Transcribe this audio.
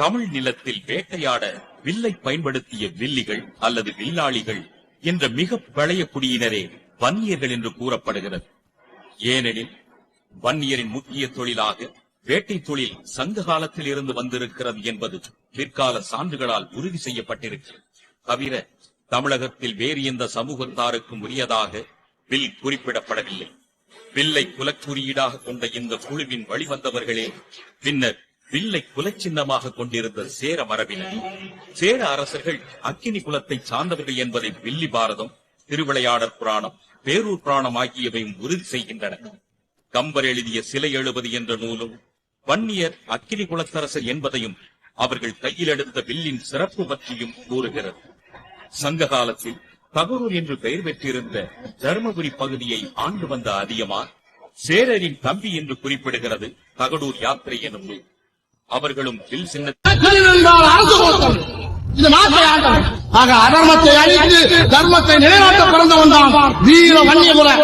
தமிழ் நிலத்தில் வேட்டையாட வில்லை பயன்படுத்திய வில்லிகள் அல்லது வில்லாளிகள் என்ற மிக பழைய குடியினரே வன்னியர்கள் என்று கூறப்படுகிறது. ஏனெனில் வன்னியரின் முக்கிய தொழிலாக வேட்டை தொழில் சங்க காலத்தில் இருந்து வந்திருக்கிறது என்பது பிற்கால சான்றுகளால் உறுதி செய்யப்பட்டிருக்கிறது. தவிர தமிழகத்தில் வேறு எந்த சமூகத்தாருக்கும் உரியதாக வில் குறிப்பிடப்படவில்லை. வில்லை குலக்குறியீடாக கொண்ட இந்த குழுவின் வழிவந்தவர்களே பின்னர் வில்லை குலச்சின்னமாக கொண்டிருந்த சேர மரபினர். சேர அரசர்கள் அக்கினி குலத்தை சார்ந்தவர்கள் என்பதை வில்லி பாரதம் திருவிளையாடற் புராணம் பேரூர் புராணம் ஆகியவையும் உறுதி செய்கின்றன. கம்பர் எழுதிய சிலை எழுபது என்ற நூலும் வன்னியர் அக்கினி குலத்தரசர் என்பதையும் அவர்கள் கையில் எடுத்த வில்லின் சிறப்பு பற்றியும் கூறுகிறது. சங்க காலத்தில் தகரூர் என்று பெயர் பெற்றிருந்த தருமபுரி பகுதியை ஆண்டு வந்த அதியமான் சேரரின் தம்பி என்று குறிப்பிடுகிறது தகடூர் யாத்திரை எனும் நூல். அவர்களும் வில் சின்னத்தில் அரசு இது நாட்டை ஆட்டம். ஆக அதர்மத்தை அழித்து தர்மத்தை நிலைநாட்ட பிறந்தவன் தான் வீர வன்னியமுறை